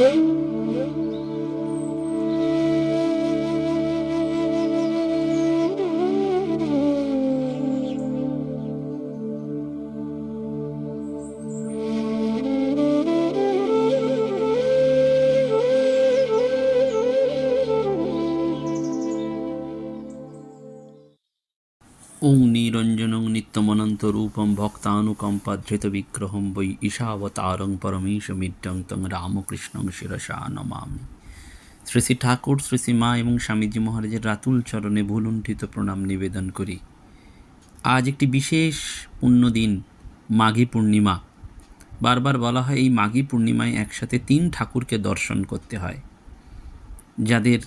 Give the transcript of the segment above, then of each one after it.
Música নিত্যমনন্তরূপং ভক্তানুকম্পাধৃতবিগ্রহং বৈ ঈশাবতারং পরমেশমিড্ডং তং রামকৃষ্ণং শিরসা নমামি শ্রী শ্রী ঠাকুর শ্রী শ্রী মা এবং স্বামীজি মহারাজের রাতুল চরণে ভুলুণ্ঠিত প্রণাম নিবেদন করি আজ একটি বিশেষ পুণ্যদিন মাঘী পূর্ণিমা বারবার বলা হয় এই মাঘী পূর্ণিমায় একসাথে তিন ঠাকুরকে দর্শন করতে হয় যাদের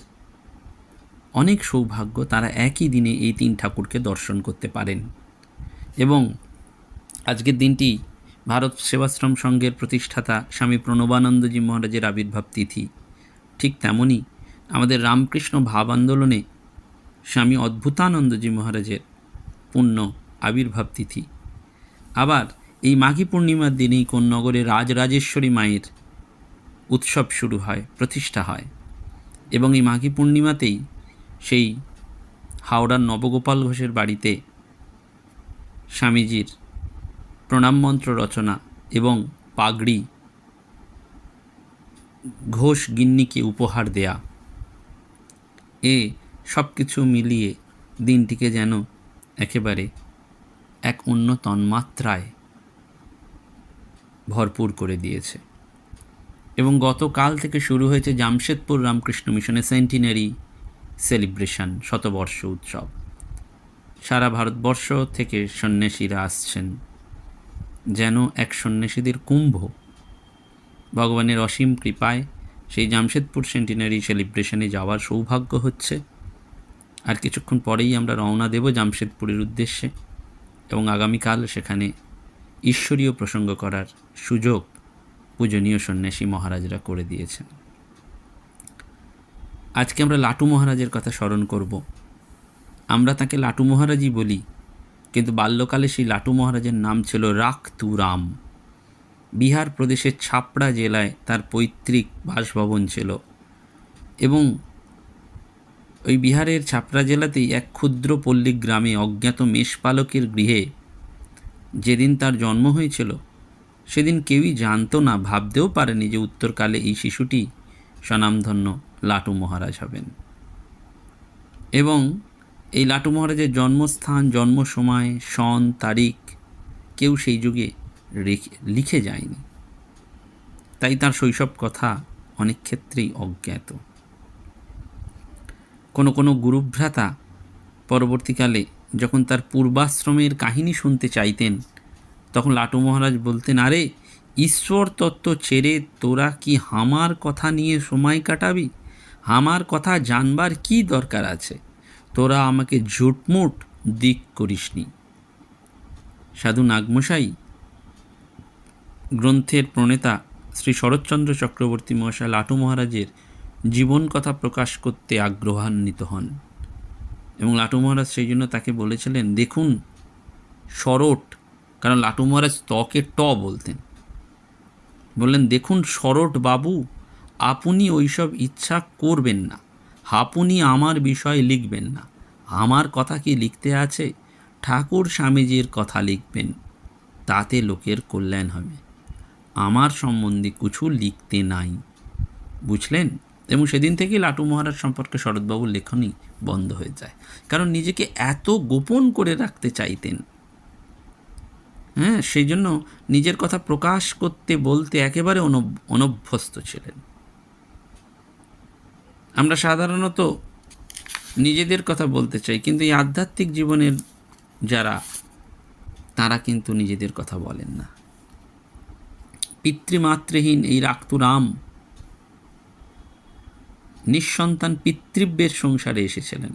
অনেক সৌভাগ্য তারা একই দিনে এই তিন ঠাকুরকে দর্শন করতে পারেন এবং আজকের দিনটি ভারত সেবাশ্রম সংঘের প্রতিষ্ঠাতা স্বামী প্রণবানন্দজি মহারাজের আবির্ভাব তিথি। ঠিক তেমনই আমাদের রামকৃষ্ণ ভাব আন্দোলনে স্বামী অদ্ভুতানন্দজি মহারাজের পুণ্য আবির্ভাব তিথি। আবার এই মাঘী পূর্ণিমার দিনেই কোন নগরে রাজরাজেশ্বরী মায়ের উৎসব শুরু হয়, প্রতিষ্ঠা হয় এবং এই মাঘী পূর্ণিমাতেই সেই হাওড়ার নবগোপাল ঘোষের বাড়িতে স্বামীজির প্রণাম মন্ত্র রচনা এবং পাগড়ি ঘোষ গিন্নিকে উপহার দেয়া। এ সব কিছু মিলিয়ে দিনটিকে যেন একেবারে এক অন্য তন্মাত্রায় ভরপুর করে দিয়েছে। এবং গতকাল থেকে শুরু হয়েছে জামশেদপুর রামকৃষ্ণ মিশনের সেন্টিনারি সেলিব্রেশন শতবর্ষ উৎসব। সারা ভারতবর্ষ থেকে সন্ন্যাসীরা আসছেন। যেন এক সন্ন্যাসীদের কুম্ভ। ভগবানের অসীম কৃপায় সেই জামশেদপুর সেন্টিনারি সেলিব্রেশনে যাওয়ার সৌভাগ্য হচ্ছে। আর কিছুক্ষণ পরেই আমরা রওনা দেব জামশেদপুরের উদ্দেশ্যে এবং আগামীকাল সেখানে ঈশ্বরীয় প্রসঙ্গ করার সুযোগ পূজনীয় সন্ন্যাসী মহারাজরা করে দিয়েছেন। আজকে আমরা লাটু মহারাজের কথা স্মরণ করব। আমরা তাকে লাটু মহারাজই বলি। কিন্তু বাল্যকালে সেই লাটু মহারাজের নাম ছিল রাখতুরাম। বিহার প্রদেশের ছাপড়া জেলায় তার পৈতৃক বাসভবন ছিল। এবং ওই বিহারের ছাপড়া জেলাতেই এক ক্ষুদ্র পল্লী গ্রামে অজ্ঞাত মেষপালকের গৃহে যেদিন তার জন্ম হয়েছিল, সেদিন কেউই জানতো না, ভাবতেও পারেনি যে উত্তরকালে এই শিশুটি স্বনামধন্য লাটু মহারাজ হবেন। এবং এই লাটু মহারাজের জন্মস্থান জন্ম সময় সন, তারিখ কেউ সেই যুগে লিখে যায়নি। তাই তার শৈশব কথা অনেক ক্ষেত্রেই অজ্ঞাত। কোনো কোনো গুরুভ্রাতা পরবর্তীকালে যখন তার পূর্বাশ্রমের কাহিনী শুনতে চাইতেন, তখন লাটু মহারাজ বলতেন, আরে, ঈশ্বর তত্ত্ব ছেড়ে তোরা কি হামার কথা নিয়ে সময় কাটাবি? হামার কথা জানবার কি দরকার আছে? তোরা আমাকে ঝুটমুট দিক করিসনি। সাধু নাগমশাই, গ্রন্থের প্রণেতা শ্রী শরৎচন্দ্র চক্রবর্তী মহাশয় লাটু মহারাজের জীবন কথা প্রকাশ করতে আগ্রহান্বিত হন এবং লাটু মহারাজ সেই জন্য তাকে বলেছিলেন, দেখুন শরট কারণ লাটু মহারাজ ত্বকে ট বলতেন। বললেন, দেখুন শরট বাবু, আপনি ওইসব ইচ্ছা করবেন না। আপনি আমার বিষয়ে লিখবেন না। আমার কথা কি লিখতে আছে? ঠাকুর স্বামীজির কথা লিখবেন। তাতে লোকের কল্যাণ হবে। আমার সম্বন্ধে কিছু লিখতে নাই। বুঝলেন? এবং সেদিন থেকেই লাটু মহারাজ সম্পর্কে শরৎবাবুর লেখনই বন্ধ হয়ে যায়। কারণ নিজেকে এত গোপন করে রাখতে চাইতেন। হ্যাঁ সেই জন্য নিজের কথা প্রকাশ করতে বলতে একেবারে অনভ্যস্ত ছিলেন। আমরা সাধারণত নিজেদের কথা বলতে চাই, কিন্তু এই আধ্যাত্মিক জীবনের যারা, তারা কিন্তু নিজেদের কথা বলেন না। পিতৃমাতৃহীন এই রাক্তুরাম নিঃসন্তান পিতৃব্যের সংসারে এসেছিলেন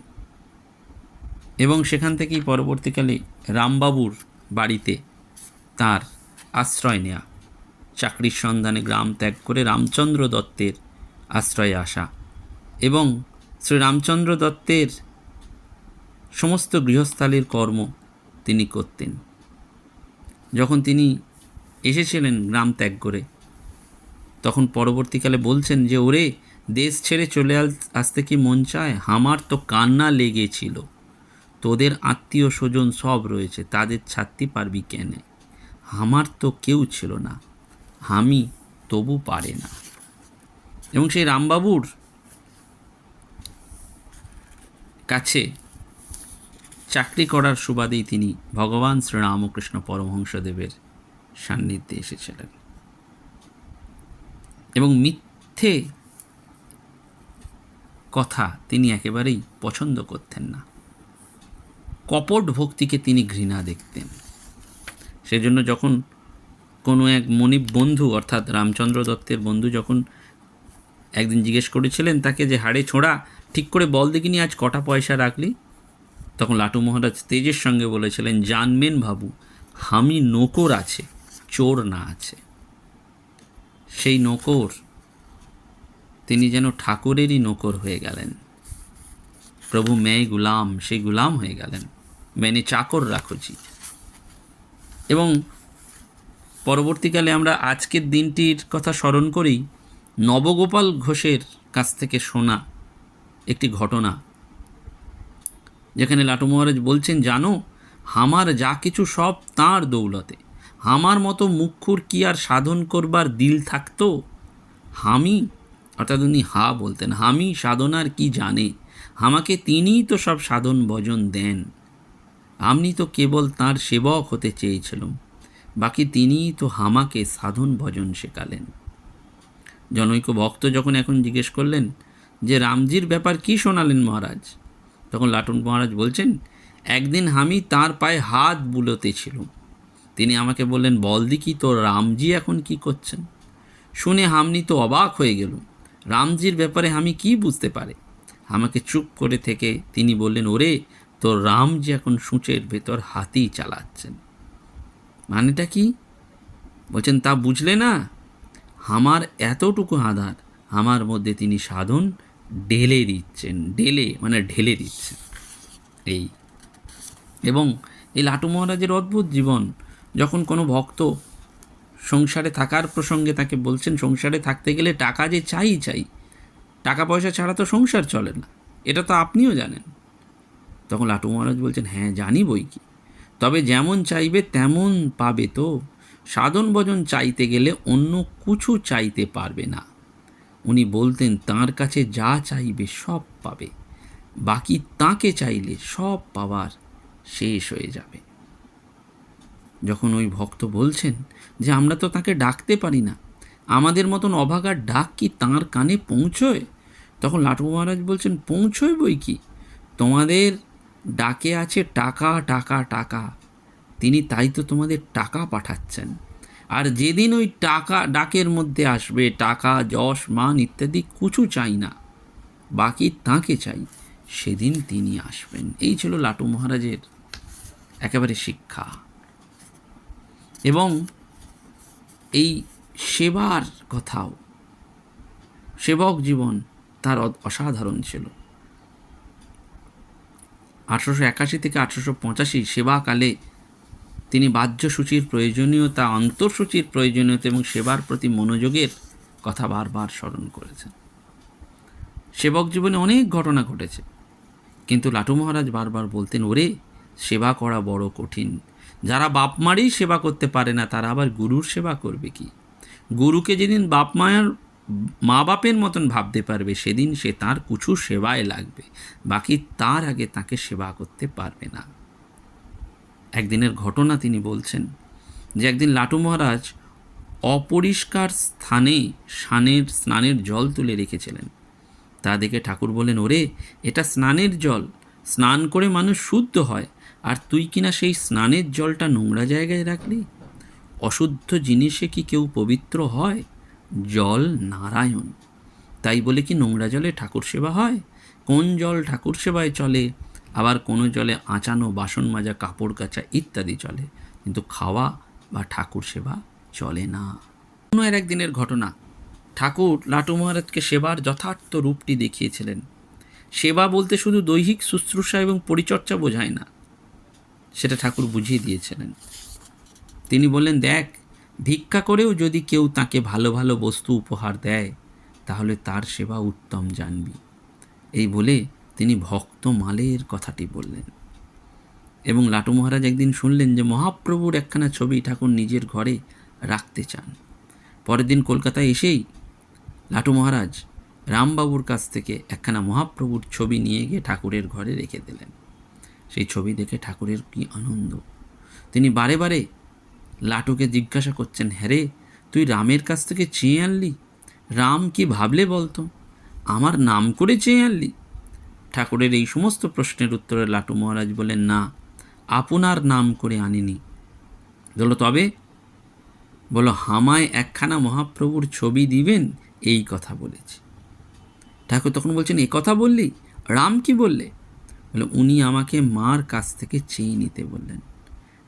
এবং সেখান থেকেই পরবর্তীকালে রামবাবুর বাড়িতে তার আশ্রয় নেয়া। চাকরির সন্ধানে গ্রাম ত্যাগ করে রামচন্দ্র দত্তের আশ্রয়ে আসা। এবং শ্রী রামচন্দ্র দত্তের সমস্ত গৃহস্থালীর কর্ম তিনি করতেন। যখন তিনি এসেছিলেন গ্রাম ত্যাগ করে, তখন পরবর্তীকালে বলছেন যে, ওরে, দেশ ছেড়ে চলে আসতে কি মন চায়? আমার তো কান্না লেগেছিল। তোদের আত্মীয় স্বজন সব রয়েছে, তাদের ছাড়তে পারবি কেন? আমার তো কেউ ছিল না। আমি তবু পারে না। এবং সেই রামবাবুর কাছে চাকরি করার সুবাদেই তিনি ভগবান শ্রীরামকৃষ্ণ পরমহংসদেবের সান্নিধ্যে এসেছিলেন। এবং মিথ্যে কথা তিনি একেবারেই পছন্দ করতেন না। কপট ভক্তিকে তিনি ঘৃণা দেখতেন। সেজন্য যখন কোনো এক মনিব বন্ধু, অর্থাৎ রামচন্দ্র দত্তের বন্ধু, যখন একদিন জিজ্ঞেস করেছিলেন তাকে যে হাড়ে ছোঁড়া ঠিক করে বল দেখিনি, আজ কটা পয়সা রাখলি? তখন লাটু মহারাজ তেজের সঙ্গে বলেছিলেন, জানবেন বাবু, হামি নকর আছে, চোর না আছে। সেই নকর, তিনি যেন ঠাকুরেরই নকর হয়ে গেলেন। প্রভু মেয়ে গুলাম সেই গুলাম হয়ে গেলেন। মেনে চাকর রাখুছি এবং পরবর্তীকালে আমরা আজকের দিনটির কথা স্মরণ করি, নবগোপাল ঘোষের কাছ থেকে শোনা একটি ঘটনা। যেখানে লাটু মহারাজ বলছেন, জানো আমার যা কিছু সব তাঁর দৌলতে। আমার মতো মুখ্যুর কি আর সাধন করবার দিল থাকতো? হামি, অর্থাৎ উনি হা বলতেন, হামি সাধনার কি জানে? আমাকে তিনিই তো সব সাধন ভজন দেন। আমি তো কেবল তার সেবক হতে চেয়েছিলাম। বাকি তিনিই তো হামাকে সাধন ভজন শেখালেন। জনৈক ভক্ত যখন এখন জিজ্ঞেস করলেন যে রামজির ব্যাপার কি শোনালেন মহারাজ? তখন লাটুন মহারাজ বলছেন, একদিন আমি তার পায়ে হাত বুলোতেছিল তিনি আমাকে বললেন, বল দেখি তো রামজি এখন কি করছেন? শুনে হামনি তো অবাক হয়ে গেল রামজির ব্যাপারে আমি কি বুঝতে পারে? আমাকে চুপ করে থেকে তিনি বললেন, ওরে তো রামজি এখন সূচের ভেতর হাতি চালাচ্ছেন। মানেটা কি? বলছেন, তা বুঝলে না? আমার এতটুকু আধার, আমার মধ্যে তিনি সাধন ঢেলে দিচ্ছেন, ঢেলে মানে ঢেলে দিচ্ছেন। এই। এবং এই লাটু মহারাজের অদ্ভুত জীবন, যখন কোনো ভক্ত সংসারে থাকার প্রসঙ্গে তাকে বলছেন, সংসারে থাকতে গেলে টাকা যে চাই চাই। টাকা পয়সা ছাড়া তো সংসার চলে না। এটা তো আপনিও জানেন। তখন লাটু মহারাজ বলছেন হ্যাঁ জানি বই কি। তবে যেমন চাইবে, তেমন পাবে তো। সাধন ভজন চাইতে গেলে অন্য কিছু চাইতে পারবে না। উনি বলতেন, তার কাছে যা চাইবে সব পাবে, বাকি তাকে চাইলে সব পাওয়ার শেষ হয়ে যাবে। যখন ওই ভক্ত বলছেন যে, আমরা তো তাকে ডাকতে পারি না, আমাদের মতন অভাগার ডাক কি তাঁর কানে পৌঁছয়? তখন লাটু মহারাজ বলছেন, পৌঁছয় বই কি? তোমাদের ডাকে আছে টাকা টাকা টাকা। তিনি তাই তো তোমাদের টাকা পাঠাচ্ছেন। আর যেদিন ওই টাকা, ডাকের মধ্যে আসবে, টাকা, যশ, মান ইত্যাদি কিছু চাই না, বাকি তাকে চাই, সেদিন তিনি আসবেন। এই ছিল লাটু মহারাজের একেবারে শিক্ষা। এবং এই সেবার কথাও, সেবক জীবন তার অসাধারণ ছিল। আঠারোশো একাশি থেকে আঠারোশো পঁচাশি সেবাকালে তিনি বাহ্যসূচির প্রয়োজনীয়তা, অন্তঃসূচির প্রয়োজনীয়তা এবং সেবার প্রতি মনোযোগের কথা বারবার স্মরণ করেছেন। সেবক জীবনে অনেক ঘটনা ঘটেছে, কিন্তু লাটু মহারাজ বারবার বলতেন, ওরে, সেবা করা বড় কঠিন। যারা বাপ মারই সেবা করতে পারে না, তারা আবার গুরুর সেবা করবে কি? গুরুকে যেদিন বাপ মায়ের, মা বাপের মতন ভাবতে পারবে, সেদিন সে তার কুছু সেবায় লাগবে, বাকি তার আগে তাকে সেবা করতে পারবে না। একদিনের ঘটনা তিনি বলছেন, যে একদিন লাটু মহারাজ অপরিষ্কার স্থানে স্নানের স্নানের জল তুলে রেখেছিলেন। তা দেখে ঠাকুর বলেন ওরে, এটা স্নানের জল। স্নান করে মানুষ শুদ্ধ হয়। আর তুই কিনা সেই স্নানের জলটা নোংরা জায়গায় রাখলি? অশুদ্ধ জিনিসে কি কেউ পবিত্র হয়? জল নারায়ণ। তাই বলে কি নোংরা জলে ঠাকুর সেবা হয়? কোন জল ঠাকুর সেবায় চলে? আবার কোনো জলে আঁচানো, বাসন মাজা, কাপড় কাচা ইত্যাদি চলে। কিন্তু খাওয়া বা ঠাকুর সেবা চলে না। কোনো এর একদিনের ঘটনা। ঠাকুর লাটু মহারাজকে সেবার যথার্থ রূপটি দেখিয়েছিলেন। সেবা বলতে শুধু দৈহিক শুশ্রূষা এবং পরিচর্যা বোঝায় না, সেটা ঠাকুর বুঝিয়ে দিয়েছিলেন। তিনি বললেন, দেখ, ভিক্ষা করেও যদি কেউ তাকে ভালো ভালো বস্তু উপহার দেয়, তাহলে তার সেবা উত্তম জানবি। এই বলে তিনি ভক্ত মালের কথাটি বললেন। এবং লাটু মহারাজ একদিন শুনলেন যে মহাপ্রভুর একখানা ছবি ঠাকুর নিজের ঘরে রাখতে চান। পরের দিন কলকাতায় এসেই লাটু মহারাজ রামবাবুর কাছ থেকে একখানা মহাপ্রভুর ছবি নিয়ে গিয়ে ঠাকুরের ঘরে রেখে দিলেন। সেই ছবি দেখে ঠাকুরের কি আনন্দ। তিনি বারে বারে লাটুকে জিজ্ঞাসা করছেন হ্যাঁ রে, তুই রামের কাছ থেকে চেয়ে আনলি? রাম কি ভাবলে বলতো? আমার নাম করে চেয়ে আনলি? ঠাকুরের এই সমস্ত প্রশ্নের উত্তরে লাটু মহারাজ বলেন, না, আপনার নাম করে আনিনি। বলল তবে? বলো, হামায় একখানা মহাপ্রভুর ছবি দিবেন, এই কথা বলেছি। ঠাকুর তখন বলছেন, এ কথা বললি? রাম কি বললে? বলে, উনি আমাকে মার কাছ থেকে চেয়ে নিতে বললেন।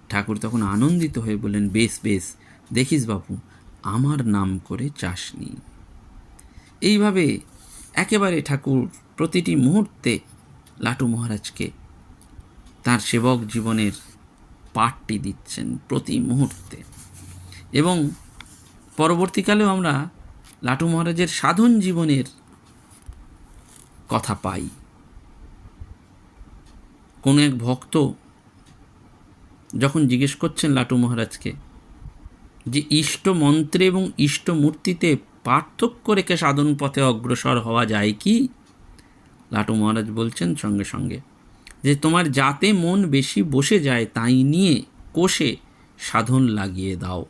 ঠাকুর তখন আনন্দিত হয়ে বললেন, বেশ বেশ, দেখিস বাপু, আমার নাম করে চাসনি। এইভাবে একেবারে ঠাকুর প্রতিটি মুহূর্তে লাটু মহারাজকে তার সেবক জীবনের পাঠটি দিচ্ছেন প্রতি মুহূর্তে। এবং পরবর্তীকালেও আমরা লাটু মহারাজের সাধন জীবনের কথা পাই। কোনো এক ভক্ত যখন জিজ্ঞেস করছেন লাটু মহারাজকে যে ইষ্ট মন্ত্রে এবং ইষ্ট মূর্তিতে পার্থক্য রেখে সাধন পথে অগ্রসর হওয়া যায় কি? লাটু মহারাজ বলছেন সঙ্গে সঙ্গে, যে তোমার যাতে মন বেশি বসে যায় তাই নিয়ে কোষে সাধন লাগিয়ে দাও।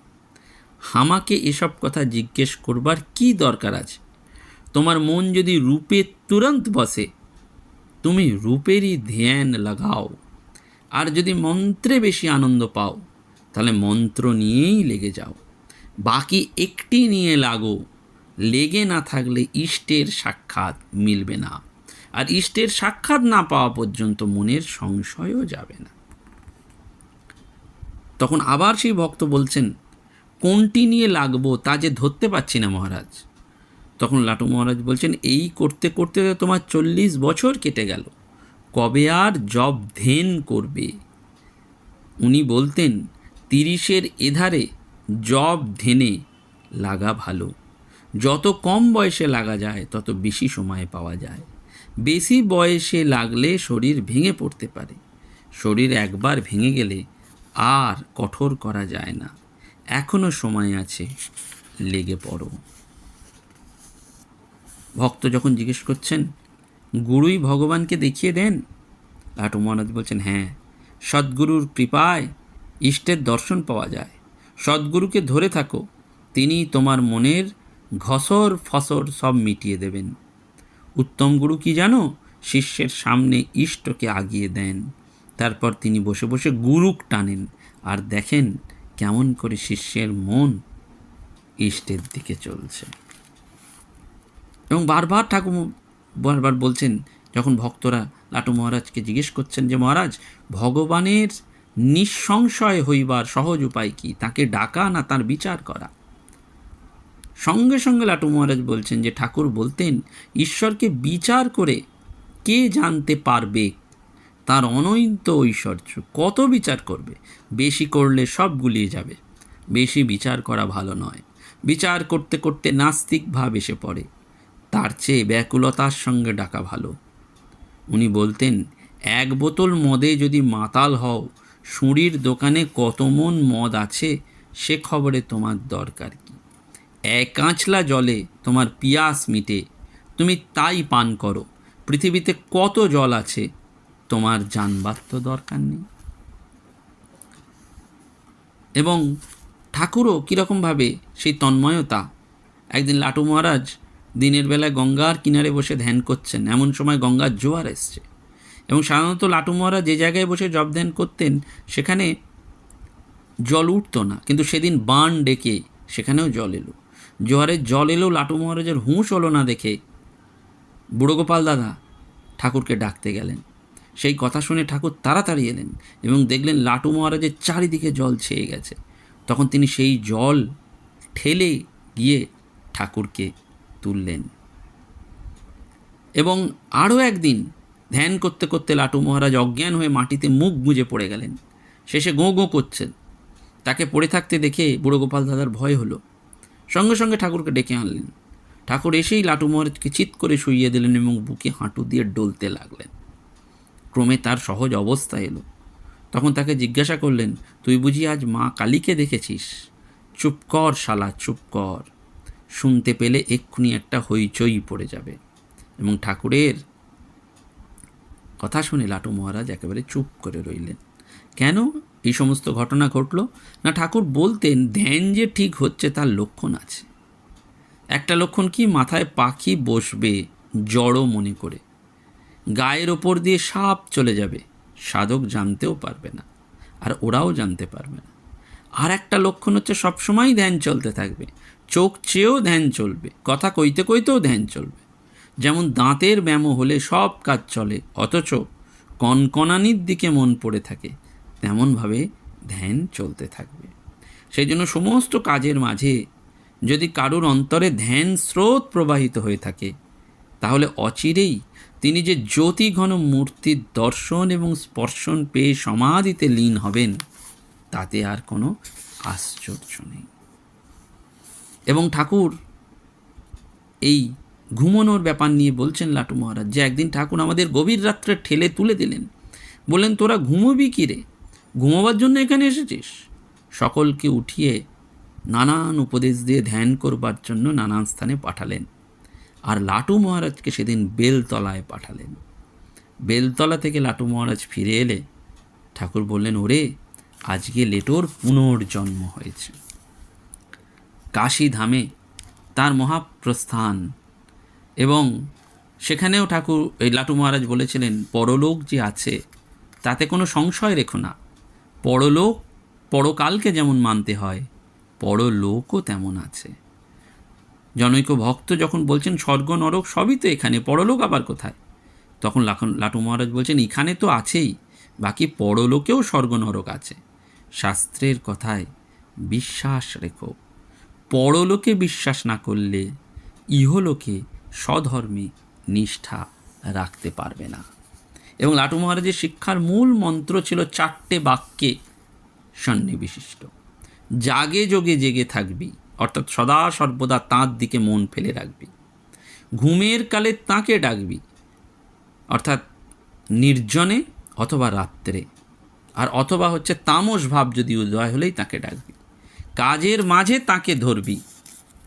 হামাকে এসব কথা জিজ্ঞেস করবার কি দরকার আছে? তোমার মন যদি রূপে তুরন্ত বসে, তুমি রূপেরই ধ্যান লাগাও। আর যদি মন্ত্রে বেশি আনন্দ পাও, তাহলে মন্ত্র নিয়েই লেগে যাও। বাকি একটি নিয়ে লাগো, লেগে না থাকলে ইষ্টের সাক্ষাৎ মিলবে না। আর ইষ্টের সাক্ষাৎ না পাওয়া পর্যন্ত মনের সংশয়ও যাবে না। তখন আবার সেই ভক্ত বলছেন, কোনটি নিয়ে লাগবো তা যে ধরতে পারছি না মহারাজ। তখন লাটু মহারাজ বলছেন, এই করতে করতে তোমার চল্লিশ বছর কেটে গেল। কবে আর জব ধেন করবে? উনি বলতেন, তিরিশের এধারে জব ধেনে লাগা ভালো। যত কম বয়সে লাগা যায়, তত বেশি সময় পাওয়া যায়। বেশি বয়সে লাগলে শরীর ভেঙে পড়তে পারে। শরীর একবার ভেঙে গেলে আর কঠোর করা যায় না। এখনও সময় আছে, লেগে পড়ো। ভক্ত যখন জিজ্ঞেস করছেন, গুরুই ভগবানকে দেখিয়ে দেন? লাটু মহারাজ বলছেন হ্যাঁ সদ্গুরুর কৃপায় ইষ্টের দর্শন পাওয়া যায়। সদ্গুরুকে ধরে থাকো, তিনি তোমার মনের ঘসর ফসর সব মিটিয়ে দেবেন। উত্তম গুরু কি জানো? শিষ্যের সামনে ইষ্টকে আগিয়ে দেন। তারপর তিনি বসে বসে গুরুক টানেন। আর দেখেন কেমন করে শিষ্যের মন ইষ্টের দিকে চলছে। এবং বারবার ঠাকুর বারবার বলছেন, যখন ভক্তরা লাটু মহারাজকে জিজ্ঞেস করছেন যে, মহারাজ, ভগবানের নিঃসংশয় হইবার সহজ উপায় কি? তাকে ডাকা না তার বিচার করা? সঙ্গে সঙ্গে লাটু মহারাজ বলছেন যে, ঠাকুর বলতেন, ঈশ্বরকে বিচার করে কে জানতে পারবে? তার অনন্ত ঐশ্বর্য কত বিচার করবে? বেশি করলে সব গুলিয়ে যাবে। বেশি বিচার করা ভালো নয়। বিচার করতে করতে নাস্তিক ভাব এসে পড়ে। তার চেয়ে ব্যাকুলতার সঙ্গে ডাকা ভালো। উনি বলতেন, এক বোতল মদে যদি মাতাল হও, সুঁড়ির দোকানে কত মন মদ আছে, সে খবরে তোমার দরকার কি? এক কাঁচলা জলে তোমার পিয়াস মিটে। তুমি তাই পান করো। পৃথিবীতে কত জল আছে, তোমার জানবার তো দরকার নেই। এবং ঠাকুরও কীরকমভাবে সেই তন্ময়তা। একদিন লাটু মহারাজ দিনের বেলায় গঙ্গার কিনারে বসে ধ্যান করছেন। এমন সময় গঙ্গার জোয়ার এসছে। এবং সাধারণত লাটু মহারাজ যে জায়গায় বসে জব ধ্যান করতেন, সেখানে জল উঠতো না। কিন্তু সেদিন বান ডেকে সেখানেও জল এলো। জোয়ারের জল এলেও লাটু মহারাজের হুঁশ হলো না দেখে। বুড়ো গোপাল দাদা ঠাকুরকে ডাকতে গেলেন। সেই কথা শুনে ঠাকুর তাড়াতাড়ি এলেন এবং দেখলেন লাটু মহারাজের চারিদিকে জল ছেয়ে গেছে। তখন তিনি সেই জল ঠেলে গিয়ে ঠাকুরকে তুললেন। এবং আরও একদিন ধ্যান করতে করতে লাটু মহারাজ অজ্ঞান হয়ে মাটিতে মুখ গুঁজে পড়ে গেলেন। শেষে গোঁ গোঁ করছেন। তাকে পড়ে থাকতে দেখে বুড়ো গোপাল দাদার ভয় হলো। সঙ্গে সঙ্গে ঠাকুরকে ডেকে আনলেন। ঠাকুর এসেই লাটু মহারাজকে চিৎ করে শুইয়ে দিলেন এবং বুকে হাঁটু দিয়ে ডলতে লাগলেন। ক্রমে তার সহজ অবস্থা এলো। তখন তাকে জিজ্ঞাসা করলেন, তুই বুঝি আজ মা কালীকে দেখেছিস? চুপ কর শালা, চুপ কর। শুনতে পেলে এক্ষুনি একটা হইচই পড়ে যাবে। এবং ঠাকুরের কথা শুনে লাটু মহারাজ একেবারে চুপ করে রইলেন। কেন? এই সমস্ত ঘটনা ঘটল। না, ঠাকুর বলতেন, ধ্যান যে ঠিক হচ্ছে তার লক্ষণ আছে। একটা লক্ষণ কি? মাথায় পাখি বসবে জড়ো মনে করে। গায়ের ওপর দিয়ে সাপ চলে যাবে। সাধক জানতেও পারবে না, আর ওরাও জানতে পারবে না। আর একটা লক্ষণ হচ্ছে সবসময় ধ্যান চলতে থাকবে। চোখ চেয়েও ধ্যান চলবে, কথা কইতে কইতেও ধ্যান চলবে। যেমন দাঁতের ব্যামো হলে সব কাজ চলে, অথচ কনকনানির দিকে মন পড়ে থাকে। তেমনভাবে ধ্যান চলতে থাকবে। সেই জন্য সমস্ত কাজের মাঝে যদি কারুর অন্তরে ধ্যান স্রোত প্রবাহিত হয়ে থাকে, তাহলে অচিরেই তিনি যে জ্যোতি ঘন মূর্তির দর্শন এবং স্পর্শন পেয়ে সমাধিতে লীন হবেন, তাতে আর কোনো আশ্চর্য নেই। এবং ঠাকুর এই ঘুমনোর ব্যাপার নিয়ে বলছেন লাটু মহারাজ, যে একদিন ঠাকুর আমাদের গভীর রাত্রে ঠেলে তুলে দিলেন। বললেন, তোরা ঘুমোবি কী রে? ঘুমোবার জন্য এখানে এসেছিস? সকলকে উঠিয়ে নানান উপদেশ দিয়ে ধ্যান করবার জন্য নানান স্থানে পাঠালেন। আর লাটু মহারাজকে সেদিন বেলতলায় পাঠালেন। বেলতলা থেকে লাটু মহারাজ ফিরে এলে ঠাকুর বললেন, ওরে, আজকে লেটোর পুনর্জন্ম হয়েছে। কাশী ধামে তার মহাপ্রস্থান এবং সেখানেও ঠাকুর, এই লাটু মহারাজ বলেছিলেন, পরলোক যে আছে, তাতে কোনো সংশয় রেখো না। পরলোক, পরকালকে যেমন মানতে হয়, পরলোকও তেমন আছে। জনৈক ভক্ত যখন বলছেন, স্বর্গ, নরক সবই তো এখানে, পরলোক আবার কোথায়? তখন লাখন, লাটু মহারাজ বলছেন, এখানে তো আছেই, বাকি পরলোকেও স্বর্গ, নরক আছে। শাস্ত্রের কথায় বিশ্বাস রেখো, পরলোকে বিশ্বাস না করলে ইহলোকে স্বধর্মে নিষ্ঠা রাখতে পারবে না। এবং লাটু মহারাজের শিক্ষার মূল মন্ত্র ছিল চারটে বাক্যে সন্নিবিশিষ্ট। জাগে যোগে জেগে থাকবি, অর্থাৎ সদা সর্বদা তাঁর দিকে মন ফেলে রাখবি। ঘুমের কালে তাঁকে ডাকবি, অর্থাৎ নির্জনে অথবা রাত্রে। আর অথবা হচ্ছে তামস ভাব যদি উদয় হলেই তাকে ডাকবি। কাজের মাঝে তাকে ধরবি,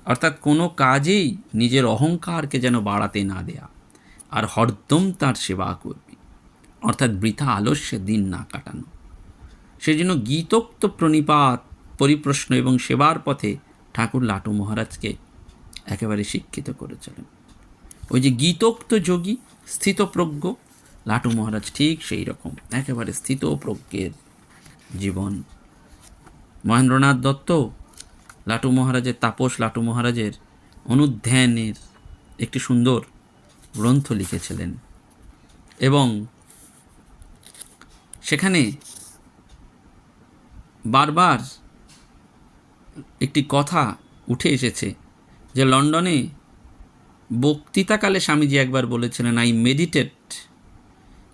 অর্থাৎ কোনো কাজেই নিজের অহংকারকে যেন বাড়াতে না দেয়া। আর হরদম তার সেবা করবি। অর্থাৎ বৃথা আলস্যে দিন না কাটানো। সেই জন্য গীতোক্ত প্রণিপাত, পরিপ্রশ্ন এবং সেবার পথে ঠাকুর লাটু মহারাজকে একেবারে শিক্ষিত করেছিলেন ওই যে গীতোক্ত যোগী, স্থিতপ্রজ্ঞ, লাটু মহারাজ ঠিক সেই রকম, একেবারে স্থিতপ্রজ্ঞের জীবন। মহেন্দ্রনাথ দত্ত, লাটু মহারাজের তাপস, লাটু মহারাজের অনুধ্যানের একটি সুন্দর গ্রন্থ লিখেছিলেন এবং সেখানে বারবার একটি কথা উঠে এসেছে যে লন্ডনে বক্তৃতাকালে স্বামীজি একবার বলেছিলেন I meditate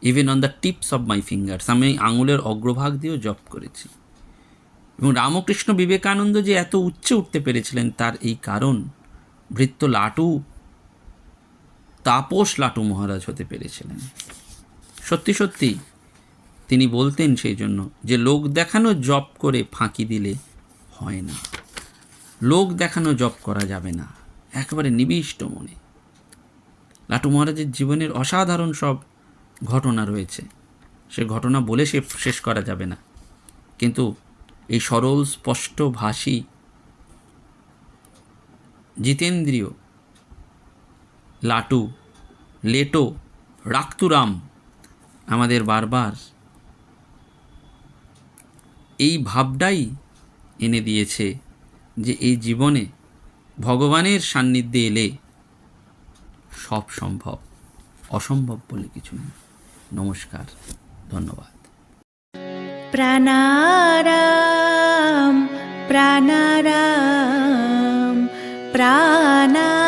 even on the tips of my fingers আমি আঙুলের অগ্রভাগ দিয়েও জপ করেছি। এবং রামকৃষ্ণ বিবেকানন্দ যে এত উচ্চে উঠতে পেরেছিলেন, তার এই কারণ ভৃত্য লাটু, তাপস লাটু মহারাজ হতে পেরেছিলেন। সত্যি সত্যি তিনি বলতেন সেই জন্য যে, লোক দেখানো জপ করে ফাঁকি দিলে হয় না। লোক দেখানো জপ করা যাবে না। একেবারে নিবিষ্ট মনে। লাটু মহারাজের জীবনের অসাধারণ সব ঘটনা রয়েছে। সে ঘটনা বলে সে শেষ করা যাবে না। কিন্তু এই সরল, স্পষ্ট ভাষী জিতেন্দ্রীয়, লাটু, লেটো, রাক্তুরাম আমাদের বারবার এই ভাবটাই এনে দিয়েছে যে এই জীবনে ভগবানের সান্নিধ্যে এলে সব সম্ভব, অসম্ভব বলে কিছু নেই। নমস্কার, ধন্যবাদ। প্রাণারাম প্রাণারাম প্রাণারাম।